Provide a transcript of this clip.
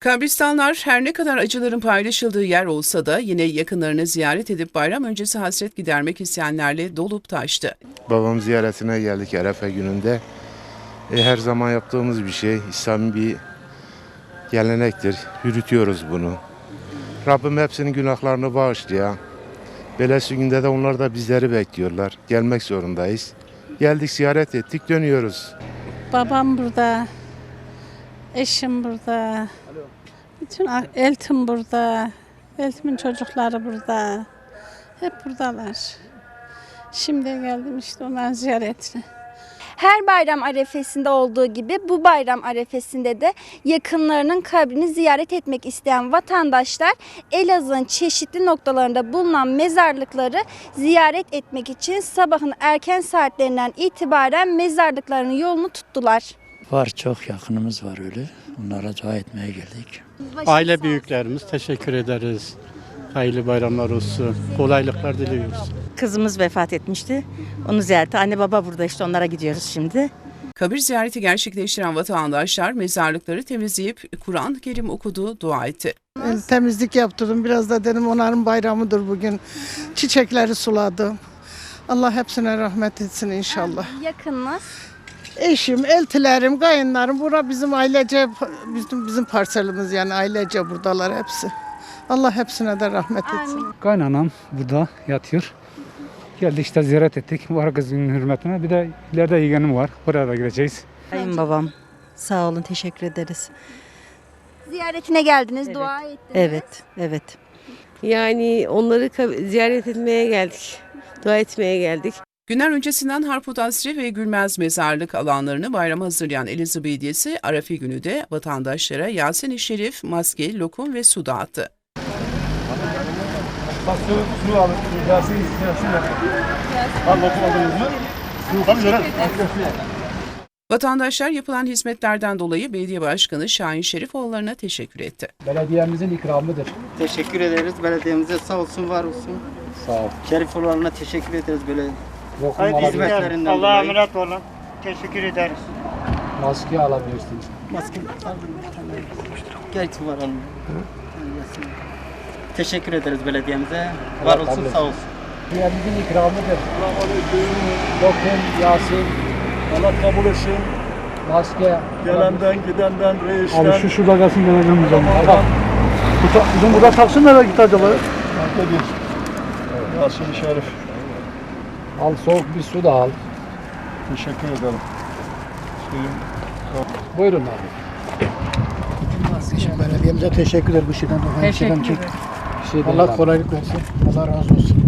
Kabristanlar her ne kadar acıların paylaşıldığı yer olsa da yine yakınlarını ziyaret edip bayram öncesi hasret gidermek isteyenlerle dolup taştı. Babam ziyaretine geldik Arefe gününde. E, her zaman yaptığımız bir şey. İslami bir gelenektir. Yürütüyoruz bunu. Rabbim hepsinin günahlarını bağışlıyor. Belası günde de onlar da bizleri bekliyorlar. Gelmek zorundayız. Geldik ziyaret ettik dönüyoruz. Babam burada. Eşim burada. Bütün a- eltim burada. Eltimin çocukları burada. Hep buradalar. Şimdi geldim işte onların ziyaretine. Her bayram arefesinde olduğu gibi bu bayram arefesinde de yakınlarının kabrini ziyaret etmek isteyen vatandaşlar Elazığ'ın çeşitli noktalarında bulunan mezarlıkları ziyaret etmek için sabahın erken saatlerinden itibaren mezarlıkların yolunu tuttular. Var çok yakınımız var öyle. Onlara dua etmeye geldik. Aile büyüklerimiz teşekkür ederiz. Hayırlı bayramlar olsun. Kolaylıklar diliyoruz. Kızımız vefat etmişti. Onu ziyarete anne baba burada işte onlara gidiyoruz şimdi. Kabir ziyareti gerçekleştiren vatandaşlar mezarlıkları temizleyip Kur'an-ı Kerim okudu, dua etti. El temizlik yaptırdım. Biraz da dedim onların bayramıdır bugün. Çiçekleri suladım. Allah hepsine rahmet etsin inşallah. Yakınınız Eşim, eltilerim, kayınlarım. Bura bizim ailece, bizim, bizim parselimiz yani ailece buradalar hepsi. Allah hepsine de rahmet etsin. amin. Kaynanam burada yatıyor. Geldik işte ziyaret ettik. Var kızının hürmetine. Bir de ileride yeğenim var. Oraya da gideceğiz. babam sağ olun teşekkür ederiz. Ziyaretine geldiniz, dua ettiniz. Evet evet. Yani onları ka- ziyaret etmeye geldik. Dua etmeye geldik. Günler öncesinden Harput Asri ve Gülmez mezarlık alanlarını bayrama hazırlayan Elazığ Belediyesi Arafi günü de vatandaşlara Yasin-i Şerif, maske, lokum ve su dağıttı. Vatandaşlar yapılan hizmetlerden dolayı Belediye Başkanı Şahin Şerifoğulları'na teşekkür etti. Belediyemizin ikramıdır. Teşekkür ederiz. Belediyemize sağ olsun, var olsun. Sağ ol. Şerifoğullarına teşekkür ederiz böyle Alabilirsin. hizmetlerinden Allah'a dolayı. emanet olun. Teşekkür ederiz. Maske alabilirsin. Maske Gerçi var onun. Teşekkür ederiz belediyemize. Var Allah olsun, kabul sağ olsun. Belediyemizin ikramıdır. Lokum, Yasin, Allah kabul etsin. maske. Gelenden, gidenden, Abi reisten. şu şurada gelsin geleceğim zaman. Bak. Bizim burada taksın nereye gitti acaba? Yasin Şerif. Al soğuk bir su da al. Teşekkür ederim. Buyurun abi. Şimdi belediyemize teşekkür ederim bu şeyden dolayı. Teşekkür ederim. Şey Allah kolaylık versin. Allah razı olsun.